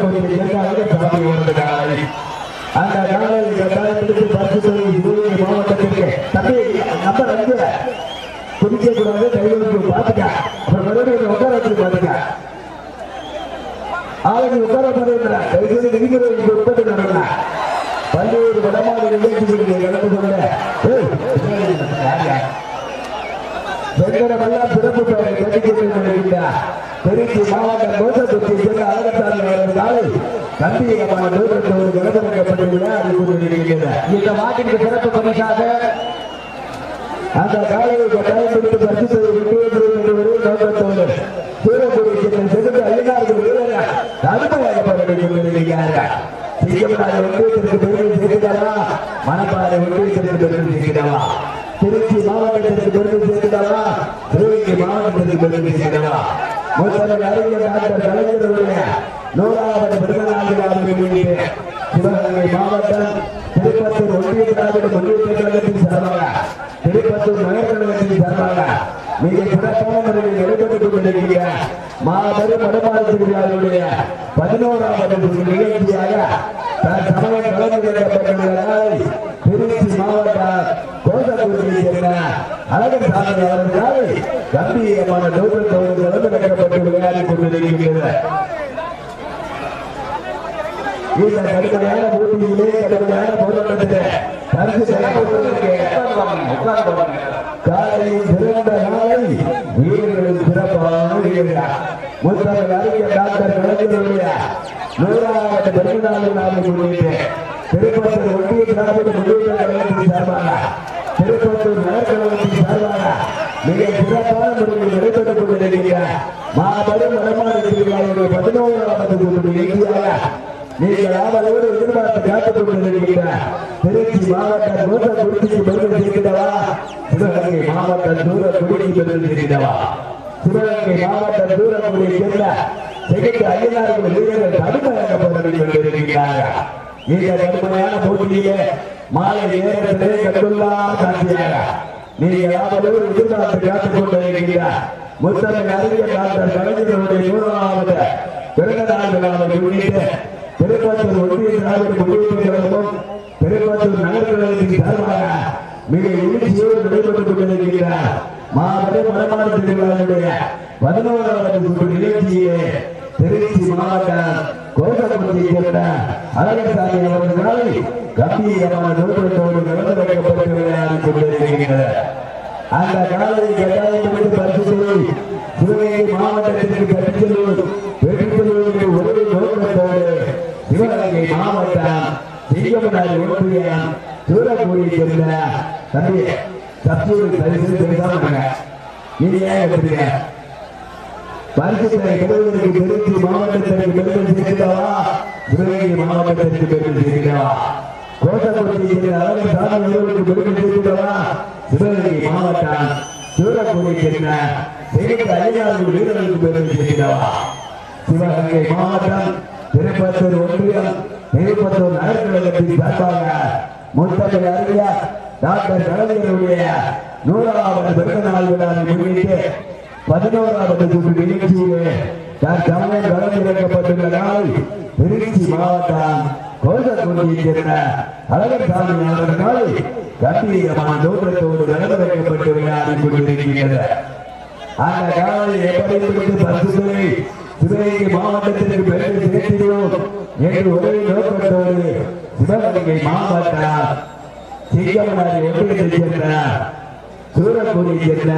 மாவட்ட பொது கோயிலுக்கு சாமி அந்த காலை கட்டாயம் பரிசு தொகை சிவகங்கை மாவட்டத்திற்கு தம்பி நம்பர் அஞ்சு கூடாது கைகளுக்கு அப்புறம் மறுபடியும் உட்கார வச்சு ஆளுங்க உட்கார விதிமுறை உட்பட்டு நடந்தா பல்வேறு வடமாநில நிகழ்ச்சிகளுக்கு கொண்ட ஏய், யார் வெங்கடமெல்லாம் சிறப்பு பெயரை கட்டிக்கொண்டு கொண்டிருக்கிறார் திருச்சி மாவட்டம் கோசத்துக்கு சென்ற அழகசாமி அவரது நாளை கம்பியமான தூரத்தோடு கலந்துரைக்கப்பட்டுள்ள அது கொண்டிருக்கிறது இந்த சிறப்பு பரிசாக அந்த காலையை பயன்படுத்தி பரிசு விட்டுவரு நோக்கத்தோடு சூரக்குடி சிறந்த செகுந்த ஐயனார்கள் வீரர்கள் கடுமையாக போராடி கொண்டிருக்கிறார்கள் ஒன்றியத்திற்கு பெருமை சேர்க்கிறவா மணப்பாறை ஒன்றியத்திற்கு பெருமை திருச்சி மாவட்டத்திற்கு பெருமை மாவட்டத்திற்கு பெருமை முதல்வர் அறிஞர் டாக்டர் கலைஞருடைய நூறாவது விழாவை முன்னிட்டு சிவகங்கை மாவட்டம் திருப்பத்தூர் ஒன்றிய திராவிட ஒன்றிய கழகத்தின் சார்பாக திருப்பத்தூர் நகர் கழகத்தின் சார்பாக மிக சிறப்பான முறையில் நடைபெற்றுக் கொண்டிருக்கிற மாபெரும் வடமாறு திருவிழாவுடைய பதினோராவது நிகழ்ச்சியாக தன் சமயம் திருச்சி மாவட்டம் கோசத்தூரில் சேர்ந்த அழகர் சாமி அவர்களால் கம்பீரமான நோக்கத்தோடு கலந்து வைக்கப்பட்டு விளையாடி கொண்டிருக்கிறது இந்த கடுமையான போட்டியிலே கடுமையான போராட்டத்திலே பரிசு காலையில் சிறந்த நாளை வீரர்களின் சிறப்பான வீரர்கள் முத்தமிழ் அறிஞர் டாக்டர் கலைஞருடைய நூறாவது பிறந்தநாள் நாளை முன்னிட்டு திருப்பத்தூர் ஒன்றிய திராவிட முன்னேற்ற கழகத்தின் சார்பாக திருப்பத்தூர் நகர்கழகத்தின் சார்பாக மிக சிறப்பான முறையில் நடைபெற்றுக் மாபெரும் வடமாநில திருவிழாவுடைய பதினோராவது கூட்டணி நிகழ்ச்சியாக நீங்கள் ஆவலோடு எதிர்பார்த்து காத்துக் கொண்டிருக்கிற திருச்சி மாவட்ட தூர குடிக்கு பெருமை சிவகங்கை மாவட்ட தூர குடிக்கு பெருமை சிவகங்கை மாவட்ட தூர குடியை சேர்ந்த ஐயனார்கள் வீரர்கள் கடுமையாக கொண்டிருக்கிறார்கள். இந்த கடுமையான போட்டியிலே மாலை நேரத்திலே கண்டுள்ளா காட்சியாக நீங்கள் ஆவலோடு எதிர்பார்த்து காத்துக் கொண்டிருக்கிறார் முத்தமிழ் அறிஞர் டாக்டர் கலைஞருடைய நூறாவது பிறந்த நாள் விழாவை முன்னிட்டு திருப்பத்தூர் ஒன்றிய திராவிட முன்னேற்ற கழகமும் திருப்பத்தூர் நகர் சார்பாக மிக எழுச்சியோடு நடைபெற்றுக் கொண்டிருக்கிறார். மாபெரும் வடமாநில திருவிழாவுடைய பதினோராவது சுற்று திருச்சி மாவட்டம் கோசகுடியை சேர்ந்த அழகசாமி அவர்களால் கம்பீரமான நோக்கத்தோடு நடந்து வைக்கப்பட்டு அந்த காலையை கட்டாயம் எடுத்து மாவட்டத்திற்கு பெற்றுச் செல்லும் பெற்றுச் செல்வதற்கு ஒரே நோக்கத்தோடு சிவகங்கை மாவட்டம் சிங்கமனாரி ஒன்றியம் சூரக்குடியை சேர்ந்த தம்பி சத்தியோடு பரிசு நீங்க ஏன் எடுத்துறீங்க பரிசுகளை பெறுவதற்கு திருச்சி மாவட்டத்திற்கு பெருமை சேர்க்கிறவா சிவகங்கை மாவட்டத்திற்கு பெருமை சேர்க்கிறவா கோட்டக்குடியை சேர்ந்த அழகு சாமி அவர்களுக்கு பெருமை சேர்க்கிறவா சிவகங்கை மாவட்டம் சூரக்குடியை சேர்ந்த செகுந்த ஐயாவது வீரர்களுக்கு பெருமை சேர்க்கிறவா சிவகங்கை மாவட்டம் திருப்பத்தூர் ஒன்றியம் திருப்பத்தூர் நகர்கழகத்தின் சார்பாக முத்தமிழ் அறிஞர் டாக்டர் கலைஞருடைய நூறாவது பிறந்த நாள் விழாவை முன்னிட்டு பதினோராவது சுற்று நிகழ்ச்சியிலே தான் சமயம் கலந்துரைக்கப்பட்டுள்ள நாள் திருச்சி மாவட்டம் கோசக்குடியை சேர்ந்த அழகசாமி அவர்கள் கம்பீரமான தோற்றத்தோடு கலந்துரைக்கப்பட்டு விளையாடி கொண்டிருக்கிறது அந்த காலை எப்படி பரிசுகளை சிவகங்கை மாவட்டத்திற்கு பெற்று சேர்த்திடுவோம் என்று ஒரே நோக்கத்தோடு சிவகங்கை மாவட்ட சிங்கமனாரி ஒன்றியத்தைச் சேர்ந்த சூரக்குடியை சேர்ந்த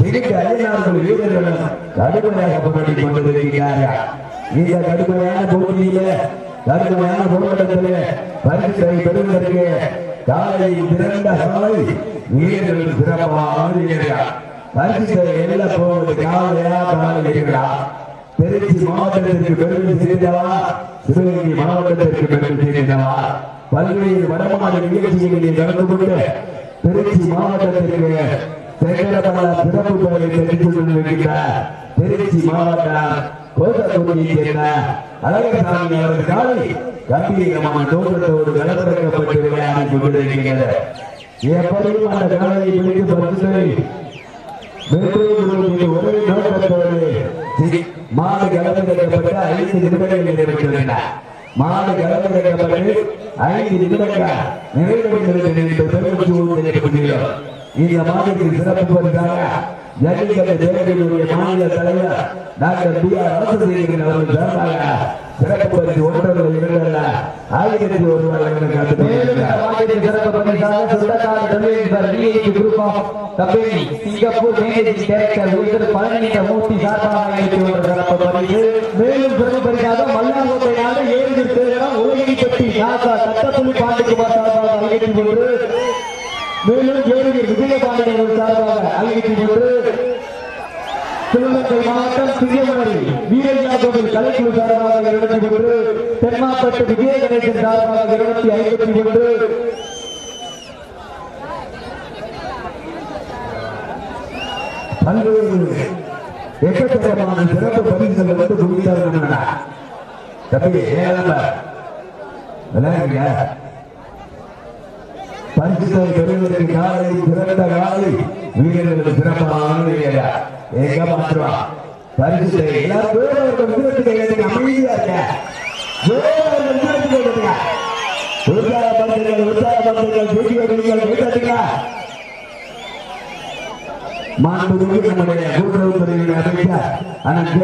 சிறுக்கு ஐநாறு வீரர்களும் கடுமையாக போராடி கொண்டிருக்கிறார்கள். இந்த கடுமையான போட்டியிலே கடுமையான போராட்டத்திலே பரிசுகளை பெறுவதற்கு காலையில் திறந்த காலை வீரர்கள் சிறப்பாக வீரர்கள் பரிசுகளை எல்ல போவது காலையா காலையா திருச்சி மாவட்டத்திற்கு பெருமை சேர்ந்தவா சிவகங்கை மாவட்டத்திற்கு பெருமை சேர்ந்தவா பல்வேறு வடமாநில நிகழ்ச்சிகளில் கலந்து கொண்டு திருச்சி மாவட்டத்திற்கு செங்கடமல சிறப்பு பெயரை தெரிவித்துக் கொண்டிருக்கின்ற திருச்சி மாவட்டம் கோசக்குடியை சேர்ந்த அழகசாமி அவர்கள் காலை கம்பீரமான தோற்றத்தோடு கலந்திறக்கப்பட்டு விளையாடி கொண்டிருக்கிறது எப்படியும் அந்த காலையை பிடித்து பரிசுகளை வெற்றி ஒரே நோக்கத்தோடு மாடு கலந்து கலந்துரைக்கப்பட்டு ஐந்து நிமிடங்கள் நிறைவேற்றுள்ளன மாடு கலந்து கலந்துரைக்கப்பட்டு ஐந்து நிமிடங்கள் நிறைவேறுகிறது இந்த மாதத்தில் சிறப்பு பரிசாக ஜல்லிக்கட்டு தேவையுடைய மாநில தலைவர் டாக்டர் பி ஆர் அரசு அவர்கள் சார்பாக சிறப்பு ஒன்றரை இரண்டல்ல ஆயிரத்தி ஒரு மேலும் இந்த காத்துக்கொண்டிருக்கிறார் சிங்கப்பூர் மேனேஜிங் டைரக்டர் உயர் பழனிந்த மூர்த்தி சார்பாக அளித்து சிறப்பு பரிசு. மேலும் சிறப்பு பரிசாக மல்லாங்கோட்டை நாடு ஏழு பேரிடம் உலகிப்பட்டி நாசா கட்டப்புலி பாண்டிக்குமார் சார்பாக அளித்து ஒன்று மேலும் ஏழு விஜயபாண்டியன் சார்பாக அளித்து ஒன்று திருவண்ணாமலை மாவட்டம் சிங்கமணி வீரய்யா கோவில் கலைக்குழு சார்பாக இருபத்தி ஒன்று தென்மாப்பட்டு விஜய கணேசன் சார்பாக இருபத்தி ஐம்பத்தி ஒன்று. பல்வேறு எக்கச்சக்கமான சிறப்பு பதிவுகள் வந்து குவித்தார்கள் தம்பி விளையாடுங்க. பரிசுகளை பெறுவதற்கு காலை சிறந்த காலை. வீரர்களுக்கு சிறப்பான வீரரா எங்க மாற்றுவா பரிசு எல்லாரும் அமைதியா இருக்க உற்சாக பந்தங்கள் உற்சாக பந்தங்கள் தூக்கி வைக்கிறீர்கள் வீட்டத்துங்களா மாண்புமிகு நம்முடைய கூட்டுறவுத்துறையின் அமைச்சர் அண்ணன்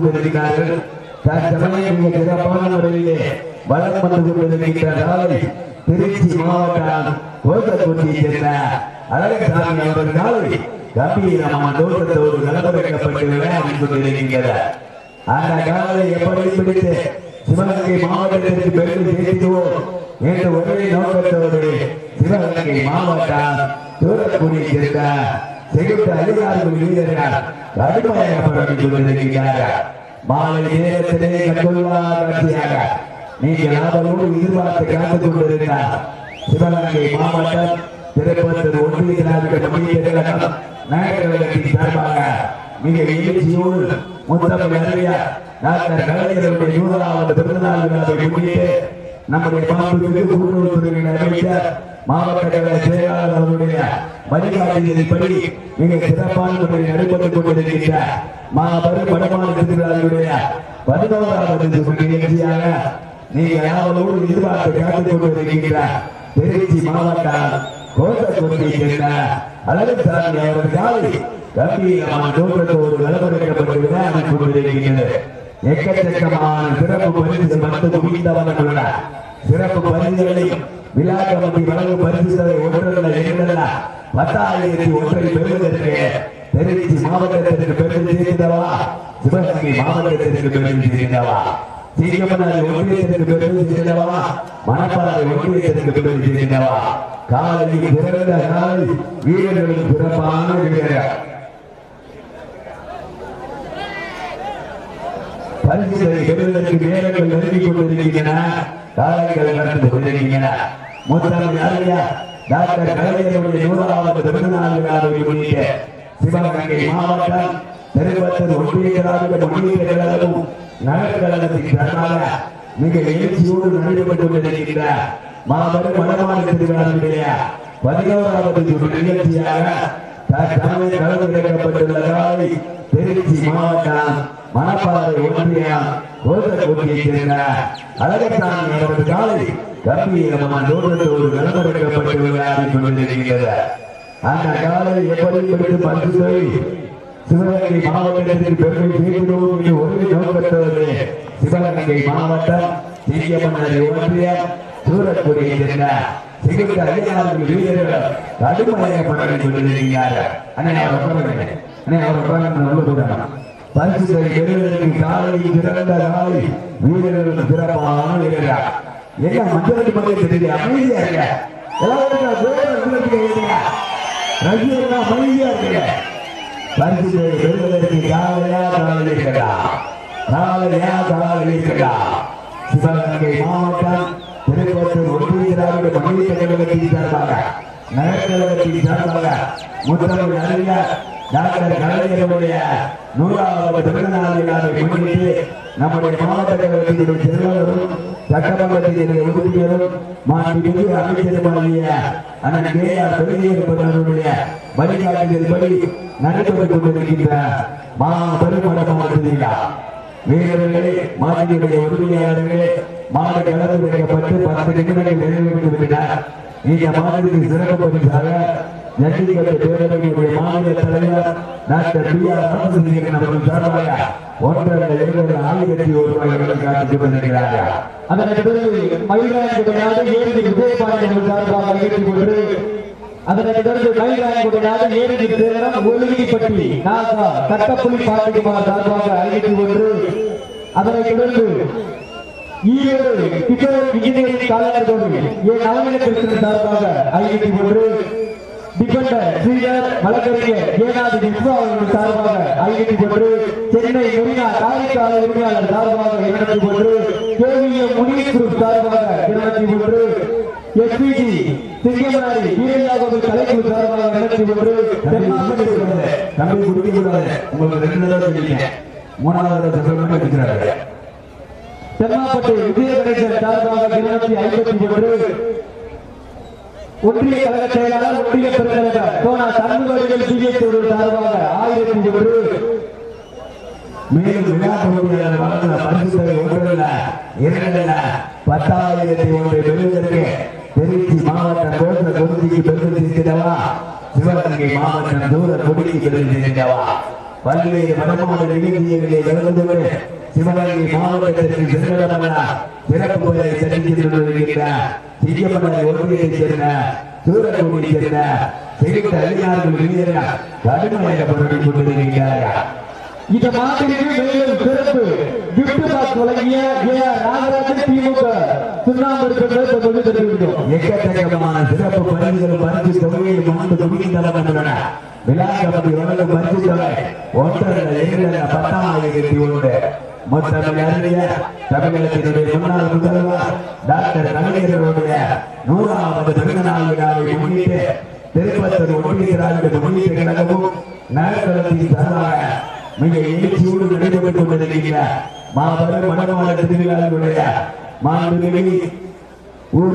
கொண்டிருக்கிறார்கள். தற்சமயம் மிக சிறப்பான முறையிலே வளம் வந்து கொண்டிருக்கின்ற நாளை திருச்சி மாவட்டம் சேர்ந்த அழகசாமி அவர்களால் நாளை கம்பீரமான தோட்டத்தோடு கலந்துரைக்கப்பட்டு விளையாடி கொண்டிருக்கின்றனர் அந்த காலை எப்படி பிடித்து சிவகங்கை மாவட்டத்திற்கு பெருமை சேர்த்துவோம் என்ற ஒரே நோக்கத்தோடு சிவகங்கை மாவட்டம் தூரக்குடி சேர்ந்த செகுத்த அதிகாரிகள் வீரர்கள் கடுமையாக போராடி கொண்டிருக்கிறார்கள் மாலை நேரத்திலே கண்டுள்ளா காட்சியாக நீங்கள் ஆதரவோடு எதிர்பார்த்து காத்துக் கொண்டிருக்கிறார் சிவகங்கை மாவட்டம் திருப்பத்தூர் ஒன்றிய முன்னேற்ற நாயகத்தின் சார்பாக மிக எழுச்சியோடு முத்தமிழ் அறிஞர் டாக்டர் கலைஞருடைய நூறாவது பிறந்தநாள் விழாவை முன்னிட்டு நம்முடைய பாம்புக்கு கூட்டுறவுத்துறை அமைச்சர் மாவட்ட கழக செயலாளர் அவருடைய வழிகாட்டுதலின்படி மிக சிறப்பான முறையில் நடைபெற்றுக் கொண்டிருக்கின்ற மாபெரும் வடமான திருவிழாவுடைய பதினோராவது நிகழ்ச்சியாக நீங்கள் யாவரோடு எதிர்பார்த்து காத்துக் கொண்டிருக்கின்ற திருச்சி மாவட்ட கோட்டக்குடி சேர்ந்த அழகசாமி அவர்கள் காலை கம்பீரமான தோற்றத்தோடு நலவரைக்கப்பட்டு விளையாடி கொண்டிருக்கிறது எக்கச்சக்கமான சிறப்பு பரிசு வந்து குவிந்தவர்கள் சிறப்பு பரிசுகளை விழா கமிட்டி வழங்கும் பரிசுகளை ஒன்றல்ல இரண்டல்ல பத்தாயிரத்தி ஒன்றை பெறுவதற்கு திருச்சி மாவட்டத்திற்கு பெருமை சேர்ந்தவா சிவகங்கை மாவட்டத்திற்கு பெருமை சேர்ந்தவா சீக்கிரமனாரி ஒன்றியத்திற்கு பெருமை மணப்பாறை ஒன்றியத்திற்கு பெருமை காலையில் பிறந்த நாள் வீரர்களுக்கு சிறப்பான வீரர்கள் பரிசுகளை நெருங்கிக் கொண்டிருக்கின்றன. காலங்கள் நடந்து கொண்டிருக்கின்றன. முத்தமிழ் அறிஞா டாக்டர் கலைஞருடைய நூறாவது பிறந்தநாள் விழாவை முன்னிட்டு சிவகங்கை மாவட்டம் திருப்பத்தூர் ஒன்றிய முன்னேற்ற கழகமும் நகர்கழகத்தின் மிக எழுச்சியோடு நடைபெற்றுக் கொண்டிருக்கின்ற மாபெரும் மனமான திருவிழாவுடைய பதினோராவது நிகழ்ச்சியாக தற்சமயம் கலந்து கிடைக்கப்பட்டுள்ளதால் திருச்சி மாவட்டம் மணப்பாறை ஒன்றியம் கோத்தக்குடியை சேர்ந்த அழகசாமி அவர்கள் காலை கம்பீரமான கலந்து கலந்துரைக்கப்பட்டு விளையாடி கொண்டிருக்கிறது அந்த காலை எப்படி பிடித்து பரிசு சிவகங்கை மாவட்டத்தில் பெருமை சேர்க்கிறோம் உறுதி ஒரு சிவகங்கை மாவட்டம் சிங்கமன்னரை ஒன்றியம் சூரக்குடியை சேர்ந்த சிகிச்சை அதிகாரிகள் வீரர்கள் கடுமையாக பணம் கொண்டிருக்கிறார்கள் அண்ணே அவர் உட்காருங்க. அண்ணே அவர் உட்காருங்க, உள்ள போயிடலாம். பரிசுகளை பெறுவதற்கு காலை சிறந்த காலை வீரர்கள் சிறப்பான வீரர்கள். என்ன மஞ்சள் மட்டும் அமைதியா இருக்க எல்லாரும் ரசிகர்கள் அமைதியா இருக்க பரிசுகளை பெறுவதற்கு காலையா காலை இருக்கடா. காலையா காலை இருக்கடா. சிவகங்கை மாவட்டம் திருப்பத்தூர் ஒன்றிய திராவிட முன்னேற்ற கழகத்தின் சார்பாக நகர்கழகத்தின் சார்பாக முத்தமிழ் அறிஞர் டாக்டர் கலைஞருடைய நூறாவது பிறந்தநாள் விழாவை முன்னிட்டு நம்முடைய மாவட்ட கழகத்தினுடைய செயலாளரும் சட்டமன்றத்தினுடைய உறுப்பினரும் மாண்புமிகு அமைச்சருமாகிய அண்ணன் கே ஆர் பெருமையப்பட்டவருடைய வழிகாட்டுதல்படி நடைபெற்றுக் கொண்டிருக்கின்ற மா பெருமடமான திருவிழா வீரர்களே மாதிரியுடைய உரிமையாளர்களே மாடு கலந்து கிடைக்கப்பட்டு பத்து நிமிடங்கள் நிறைவேற்றிவிட்டனர் இந்த மாநிலத்தில் சிறப்பு பரிசாக ஜல்லிக்கட்டு பேரவையுடைய மாநில தலைவர் டாக்டர் பி ஆர் ராமசுந்தரன் அவர்கள் சார்பாக ஒன்றரை இரண்டு ஆயிரத்தி ஒரு ரூபாய் சார்பாக அதனைத் தொடர்ந்து மயிலாடுதுறையாடு நேரடி சேரம் ஒழுங்கிப்பட்டி நாசா கட்டப்புலி பாண்டிகுமார் சார்பாக அறிவித்து ஒன்று. அதனைத் தொடர்ந்து ஈரோடு கிஷோர் இன்ஜினியரிங் காலையார் கோவில் ஏ நவநீத கிருஷ்ணன் சார்பாக அறிவித்து ஒன்று. டிபெண்டர் ஸ்ரீதர் வழக்கறிஞர் ஏனாதி விஸ்வா அவர்கள் சார்பாக ஒன்று. சென்னை மெரினா காரைக்கால உரிமையாளர் சார்பாக இருநூத்தி ஒன்று. கேவிஎம் முனீர் சார்பாக ஒன்று. எஸ்பிஜி சிங்கமனாரி வீரய்யா கோவில் கலைக்குழு சார்பாக ஒன்று தென்னாம்பட்டி தம்பி குடிக்க கூடாது உங்களுக்கு ரெண்டு தடவை சொல்லிட்டேன். மூணாவது தடவை சொல்லணும்னு வச்சுக்கிறாரு தென்னாம்பட்டு விஜய கணேசன் சார்பாக இருநூத்தி ஐம்பத்தி ஒன்று. ஒன்றிய கழக செயலாளர் ஒன்றிய பெருந்தலைவர் சோனா சண்முகர்கள் சிஎஸ் சார்பாக ஆயிரத்தி ஒன்று. மேலும் விளையாட்டு பரிசு தொகை ஒன்றல்ல இரண்டல்ல பத்தாயிரத்தி ஒன்றை பெறுவதற்கு திருச்சி மாவட்டம் கோச தொகுதிக்கு பெருமை சேர்த்திடவா சிவகங்கை மாவட்டம் தூர தொகுதிக்கு பெருமை சேர்த்திடவா பல்வேறு மனமான நிகழ்ச்சிகளை கலந்து சிவகங்கை மாவட்டத்திற்கு சென்றடமல்ல சிறப்பு முறை தெரிவித்துக் கொண்டிருக்கின்ற சிங்கமலை ஒன்றியத்தைச் சேர்ந்த சூரக்குடியைச் சேர்ந்த செய்த அறிஞர்கள் கடுமையாக போராடி கொண்டிருக்கிறார்கள் இந்த மாட்டிற்கு மேலும் சிறப்பு கிஃப்ட் பாக்ஸ் வழங்கிய ஏ நாகராஜன் திமுக சுண்ணாம்பு இருக்கிறது தெரிவிக்கிறோம் எக்கச்சக்கமான சிறப்பு பரிசுகளும் பரிசு தொகையும் ஆண்டு குவிந்தளம் வழங்கும் பரிசு தொகை ஒன்றரை ஒன்று மொத்தம் அறிய தமிழகத்தினுடைய முன்னாள் முதல்வர் டாக்டர் கலைஞர்களுடைய நூறாவது பிறந்த நாள் விழாவை முன்னிட்டு திருப்பத்தூர் ஒன்றிய திராவிட முன்னேற்ற கழகமும் நகரத்தின் மிக எழுச்சியோடு நடைபெற்றுக் கொண்டிருக்கின்ற மாபெரும் மனமான திருவிழாவுடைய மாண்புமிகு ஊர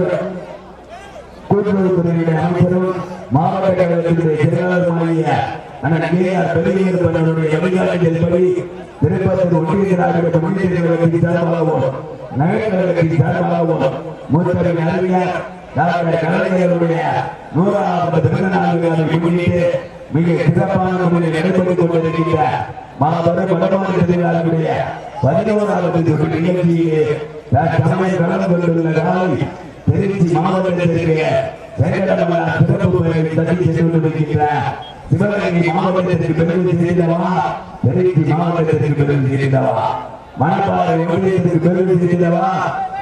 கூட்டுறவுத்துறையுடைய அமைச்சரும் மாவட்ட கழகத்தினுடைய செயலாளருமாகிய அண்ணன் கே ஆர் பெருமையர் பண்ணனுடைய வழிகாட்டுதல்படி திருப்பத்தூர் ஒன்றிய திராவிட முன்னேற்ற கழகத்தின் சார்பாகவும் நகரக்கழகத்தின் சார்பாகவும் மூத்தரின் அறிஞர் டாக்டர் கலைஞருடைய நூறாவது பிறந்த நாள் முன்னிட்டு மிக சிறப்பான முறையில் நடைபெற்றுக் கொண்டிருக்கின்ற மாபெரும் வடமாநில திருவிழாவுடைய பதினோராவது நிகழ்ச்சியிலே தம்மை கலந்து கொண்டுள்ள நாளை திருச்சி மாவட்டத்திற்கு வெங்கடமலா சிறப்பு பெயரை தட்டி சென்று கொண்டிருக்கின்ற சிவகங்கை மாவட்டத்திற்கு பெருமை செய்தவா திருச்சி மாவட்டத்திற்கு பெருமை செய்தவா மணப்பாறை ஒன்றியத்திற்கு பெருமை செய்தவா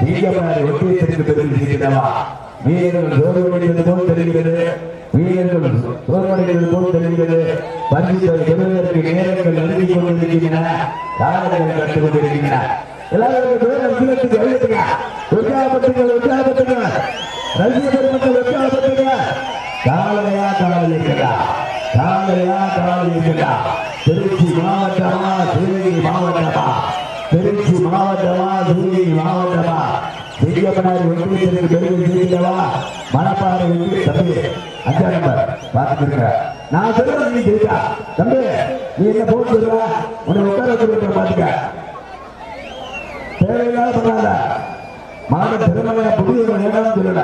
நீங்கப்பாறை ஒன்றியத்திற்கு பெருமை செய்தவா வீரர்கள் போல் தெரிகிறது வீரர்கள் சோர்வடைந்தது போல் தெரிகிறது பரிசுகள் பெறுவதற்கு நேரங்கள் நெருங்கிக் கொண்டிருக்கின்றன. காலங்கள் கற்றுக் கொண்டிருக்கின்றன. எல்லாரும் பேரும் எழுதுங்க உற்சாகப்பட்டுங்க உற்சாகப்பட்டுங்க ரசிக பெருமக்கள் உற்சாகப்பட்டுங்க காலையா காலை இருக்கிறா காலையா திருச்சி மாவட்டமா சிவகங்கை மாவட்டமா? திருச்சி மாவட்டமா சிவகங்கை மாவட்டமா? சிங்கப்பனாரி ஒன்றியத்திற்கு பெருமை செய்தவா மணப்பாறை ஒன்றிய தம்பி அஞ்சாம் நம்பர் பார்த்துருக்க நான் சொல்றது நீ ஜெயிச்சா தம்பி நீ என்ன போட்டு சொல்லுவா உன்னை உட்கார வச்சிருக்க பாத்துக்க தேவையில்லாத பண்ணாத மாத பெருமையா புதிய நேரம் சொல்லல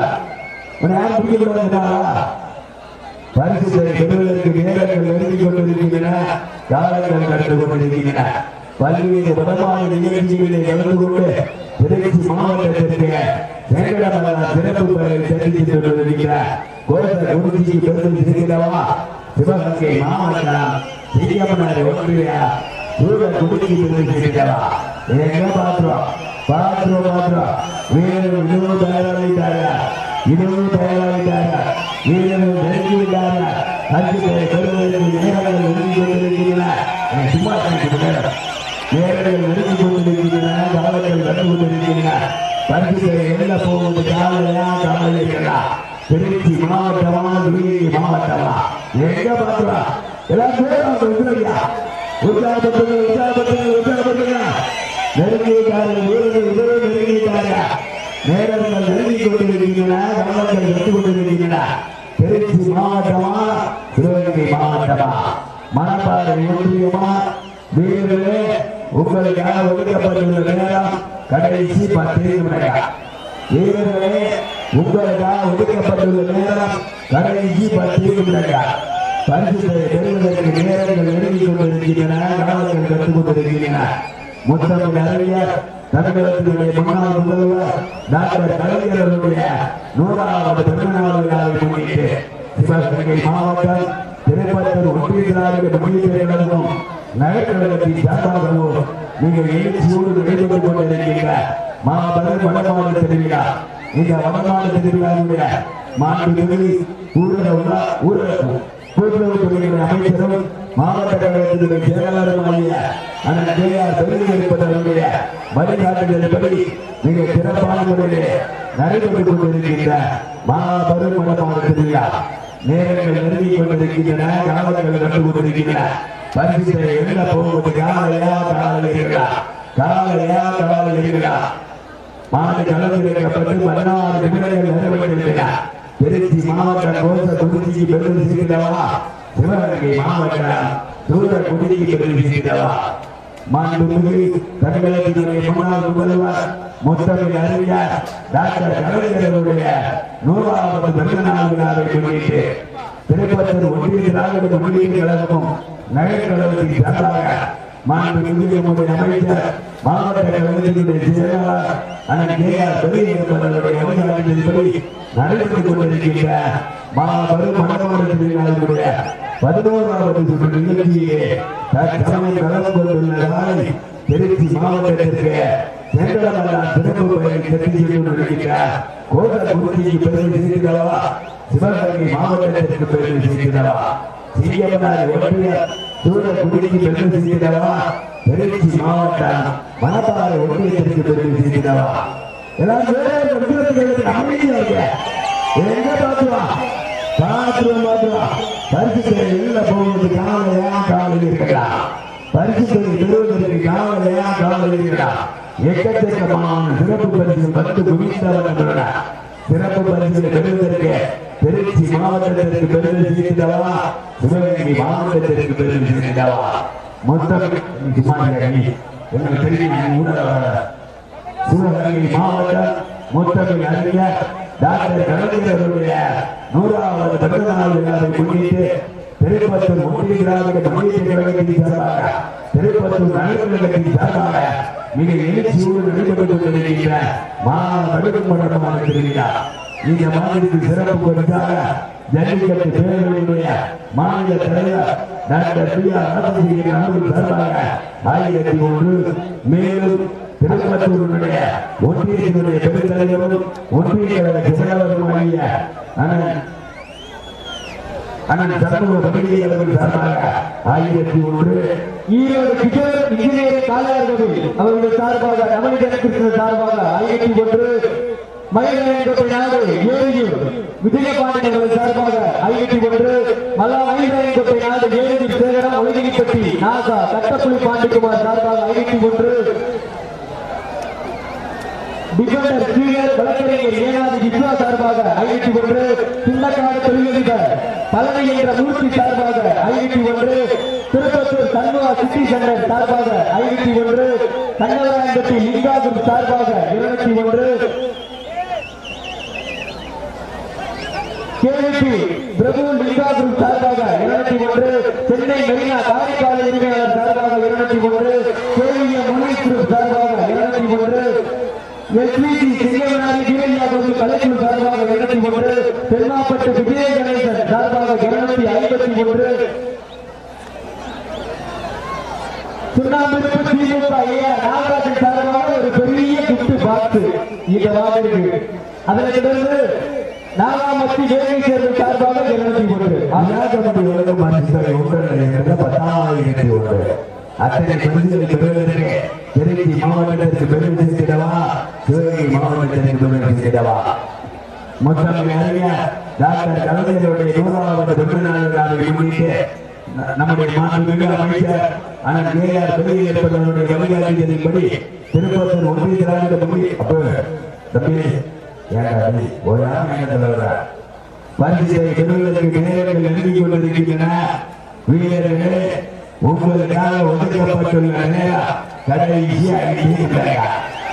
உன்னை யாரும் பிடிக்க கூடாது பரிசு பெறுவதற்கு நேரங்கள் எழுதி கொண்டிருக்கின்றன காலங்கள் கடந்து கொண்டிருக்கின்றன பல்வேறு விதமான நிகழ்ச்சிகளை கலந்து கொண்டு திருச்சி மாவட்டத்திற்கு வெங்கடமலா சிறப்பு பெயரை தெரிவித்துக் கொண்டிருக்கிறார் கோச குருஜிக்கு பெருமை செய்கிறவா சிவகங்கை மாவட்டம் சிங்கமனார் ஒன்றியா சூழ குடிக்கு பெருமை செய்கிறவா எங்க பாத்திரம்? பாத்திரம் பாத்திரம். வீரர்கள் இன்னும் தயாராகிட்டாரா இன்னும் தயாராகிட்டாரா வீரர்கள் நெருங்கி விட்டாங்க அஞ்சு பெறுவதற்கு நேரங்கள் நெருங்கி கொண்டிருக்கின்றன. சும்மா கணக்கு நேரங்கள் நெருங்கி கொண்டிருக்கின்றன கவலைகள் நடந்து கொண்டிருக்கின்றன. பரிசு எல்ல போவது காலையா இருக்கிறா திருச்சி மாவட்டமா திருச்சி மாவட்டமா எங்க பாத்துறா எல்லாம் உற்சாகப்பட்டுங்க உற்சாகப்பட்டுங்க உற்சாகப்பட்டுங்க நெருங்கிட்டாரு வீரர்கள் இதே நெருங்கிட்டாரு நேரங்கள் நெருங்கிக் கொண்டிருக்கின்றன கவனங்கள் வெற்றி கொண்டிருக்கின்றன திருச்சி மாவட்டமா சிவகங்கை மாவட்டமா மணப்பாறை ஒன்றியமா வீரர்களே உங்களுக்காக ஒதுக்கப்பட்டுள்ள நேரம் கடைசி பத்து நிமிடங்கள் வீரர்களே உங்களுக்காக ஒதுக்கப்பட்டுள்ள நேரம் கடைசி பத்து நிமிடங்கள் பரிசுகளை பெறுவதற்கு நேரங்கள் நெருங்கிக் கொண்டிருக்கின்றன கவனங்கள் கற்றுக் கொண்டிருக்கின்றன முத்தமிழ் அறிஞர் தமிழகத்தினுடைய முன்னாள் முதல்வர் டாக்டர் கலைஞர் அவர்களுடைய நூறாவது பிறந்தநாள் விழாவை முன்னிட்டு சிவகங்கை மாவட்டம் திருப்பத்தூர் ஒன்றிய திராவிட நகர்கழகத்தின் சார்பாகவும் நீங்கள் எழுச்சியோடு நடைபெற்றுக் கொண்டிருக்கின்ற மாபெரும் வடமாநில திருவிழா. இந்த வடமாநில திருவிழாவுடைய மாண்புமிகு ஊரக உலா- அமைச்சரும் மாவட்ட கழகத்தினுடைய செயலாளருமாகிய அண்ணன் கே ஆர் பெருமைப்படுவதனுடைய வழிகாட்டுதலின்படி மிக சிறப்பான முறையிலே நடைபெற்றுக் கொண்டிருக்கின்ற மாபெரும் வடமாநில திருவிழா நேரங்கள் நெருங்கி கொண்டிருக்கின்றன காலங்கள் நடந்து கொண்டிருக்கின்றன. பரிசு என்ன போவது காலையா காலையா காலையா காலையா மாடு களமிறக்கப்பட்டு பதினாறு நிமிடங்கள் நிறைவேற்றிருக்கின்றன திருச்சி மாவட்டம் கோச குடிக்கு பெருமை செய்கிறவா சிவகங்கை மாவட்டம் தூர குடிக்கு பெருமை செய்கிறவா மாண்புமிகு தமிழகத்தினுடைய முன்னாள் முதல்வர் முத்தமிழ் அறிஞர் டாக்டர் கலைஞர்களுடைய நூறாவது பிறந்தநாள் விழாவை முன்னிட்டு திருப்பத்தூர் ஒன்றிய திராவிட முன்னேற்ற கழகமும் நகர்கழகத்தின் சார்பாக மாண்புமிகு நம்முடைய அமைச்சர் மாவட்ட கழகத்தினுடைய செயலாளர் அண்ணன் கே ஆர் பெரியவர்களுடைய வழிகாட்டுதலின்படி நடைபெற்றுக் கொண்டிருக்கின்ற மாபெரும் மனமாவட்ட பதினோராவது சுற்று நிகழ்ச்சியிலே தற்சமயம் கலந்து கொண்டுள்ள நாளை திருச்சி மாவட்டத்திற்கு சென்றடமெல்லாம் சிறப்பு பெயர் தெரிந்து கொண்டிருக்கின்ற கோத குருதிக்கு பெருமை செய்கிறவா சிவகங்கை மாவட்டத்திற்கு பெருமை செய்கிறவா சிங்கமனார் ஒன்றிய தூர பெருமை செய்கிறவா திருச்சி மாவட்டம் மணப்பாறை ஒன்றியத்திற்கு பெருமை செய்கிறவா எல்லாரும் வேற எங்க பாத்துவா பாத்துவா பாத்துவா பரிசுத்தை வெளில போவது காலையா காலையில் இருக்கலாம் பரிசுத்தை பெறுவதற்கு காலையா காலையில் இருக்கலாம் எக்கச்சக்கமான சிறப்பு பரிசு பத்து குவித்தவர்கள் சிறப்பு பரிசுகளை பெறுவதற்கு திருச்சி மாவட்டத்திற்கு பெருமை செய்தவா சிவகங்கை மாவட்டத்திற்கு பெருமை செய்தவா மொத்தம் சுமாரி எங்களுக்கு தெரியும் சிவகங்கை மாவட்டம் மொத்தம் அறிஞர் டாக்டர் கலைஞர்களுடைய நூறாவது பிறந்த நாள் விழாவை முன்னிட்டு திருப்பத்தூர் ஒன்றிய திராவிட முன்னேற்ற கழகத்தின் சார்பாக திருப்பத்தூர் நகரகழகத்தின் சார்பாக மிக எழுச்சியோடு நடைபெற்றுக் கொண்டிருக்கிற மாபெரும் மண்டலமான திருவிழா இந்த மாநிலத்தில் சிறப்பு பரிசாக ஜல்லிக்கட்டு பேரவையினுடைய மாநில தலைவர் டாக்டர் பி ஆர் ராமசிங்கன் அவர்கள் சார்பாக ஆயிரத்தி ஒன்று மேலும் திருப்பத்தூருடைய ஒன்றியத்தினுடைய பெருந்தலைவரும் ஒன்றிய கழக செயலாளருமாகிய அண்ணன் அண்ணன் சண்முக பண்டிகை அவர்கள் சார்பாக ஆயிரத்தி ஒன்று. ஈரோடு அவர்கள் சார்பாக ரமணிகன் சார்பாக ஆயிரத்தி ஒன்று. மயிலாயங்கோட்டை நாடு விஜயபாண்டியன் அவர்கள் சார்பாக ஆயிரத்தி ஒன்று. மல்லா மயிலாயங்கோட்டை நாடு ஏரியூர் சேகரம் ஒழுங்கிப்பட்டி நாசா கட்டப்புலி பாண்டிக்குமார் சார்பாக ஐநூற்றி ஒன்று. டிஃபெண்டர் சீனியர் வழக்கறிஞர் ஏனாதி விஸ்வா சார்பாக ஐநூற்றி ஒன்று சின்னக்காடு தொழிலதிபர் தலைமை என்ற மூர்த்தி சார்பாக ஐநூற்றி ஒன்று திருப்பத்தூர் தன்வா சிட்டி சென்டர் சார்பாக ஐநூற்றி ஒன்று கண்ணவராயம்பட்டி லிங்காபுரம் சார்பாக இருநூற்றி ஒன்று. கேவிபி பிரபு லிங்காபுரம் சார்பாக இருநூற்றி ஒன்று. சென்னை மெரினா காரைக்கால் உரிமையாளர் சார்பாக இருநூற்றி ஒன்று கேவிஎம் முனைக்குழு சார்பாக இருநூத்தி ஒன்று எஸ்பிசி சிங்கமனாரி வீரய்யா கோவில் கலைக்குழு சார்பாக இருநூத்தி ஒன்று தென்னாப்பட்டு விஜய கணேசன் சார்பாக இருநூத்தி ஐம்பத்தி ஒன்று. திமுக நாகராஜன் சார்பாக ஒரு பெரிய குட்டு இந்த தொடர்ந்து நாகாமத்தி வேலை சார்பாக இருநூத்தி ஒன்று. பத்தாயிரத்தி ஒன்று. அத்தனை பரிசுகளை பெறுவதற்கு திருச்சி மாவட்டத்திற்கு பெருமை சிவகங்கை மாவட்டத்தினை முதலமைச்சர் செய்தவா? மொத்தம் அறிஞர் டாக்டர் கலைஞருடைய நூறாவது தொற்று நாள் விழாவை முன்னிட்டு நம்முடைய மாண்புமிகு அமைச்சர் ஆனால் கே ஆர் பெரிய ஏற்பட்டவருடைய வழிகாட்டுதலின்படி திருப்பத்தூர் ஒன்றிய திராவிட தம்பி அப்போ தம்பி ஒரு பரிசை பெறுவதற்கு நேரங்கள் எழுதி கொண்டிருக்கின்றன. வீரர்களே உங்களுக்காக ஒதுக்கப்பட்டுள்ள நேரம் கடைசியாக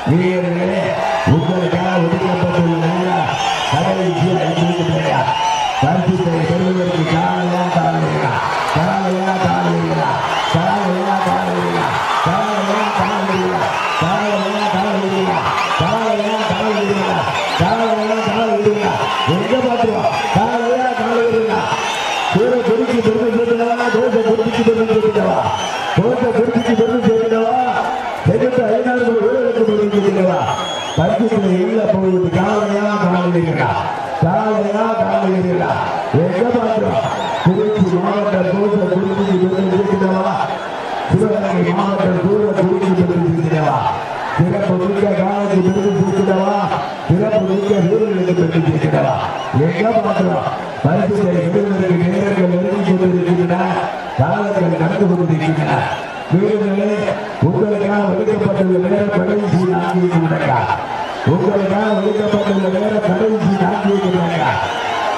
Vieni, vieni, vieni.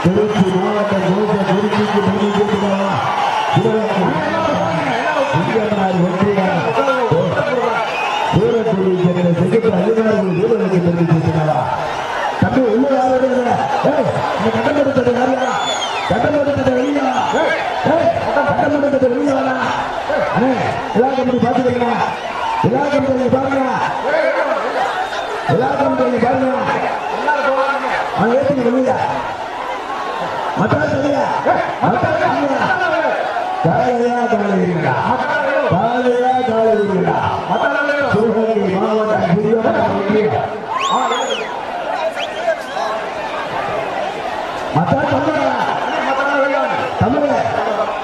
Grupo Nova, Nova, Grupo Nova. மச்சான் தமிழா தமிழ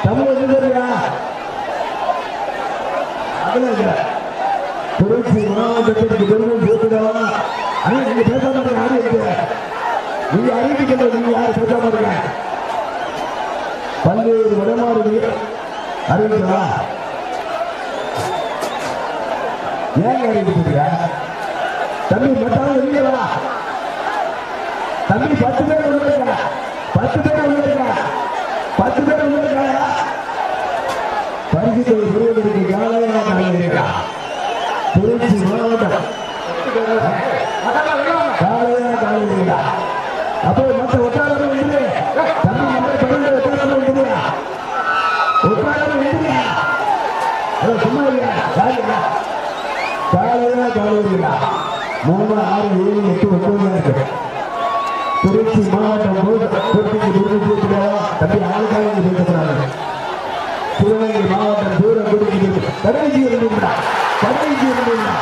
தமிழ் எது தெரியா அதுல இல்ல திருச்சி மாவட்டத்திற்கு பெருமை சேர்த்துடா ஆனா நீங்க பேசாம யாரு இருக்கு நீங்க அறிவிக்கிறது நீங்க தம்பி மட்டாலும் தம்பி பத்து பேர் காலையில் மூணு ஆறு ஏழு எட்டு ஒன்பது இருக்கு திருச்சி மாவட்டம் திருச்சிக்கு திருச்சிக்கு தம்பி ஆளுக்காக பேசுறாங்க திருநெல்வேலி மாவட்டம் தூரம் குறிக்கிறது தருமைக்கு இருந்துடா தருமைக்கு இருந்துடா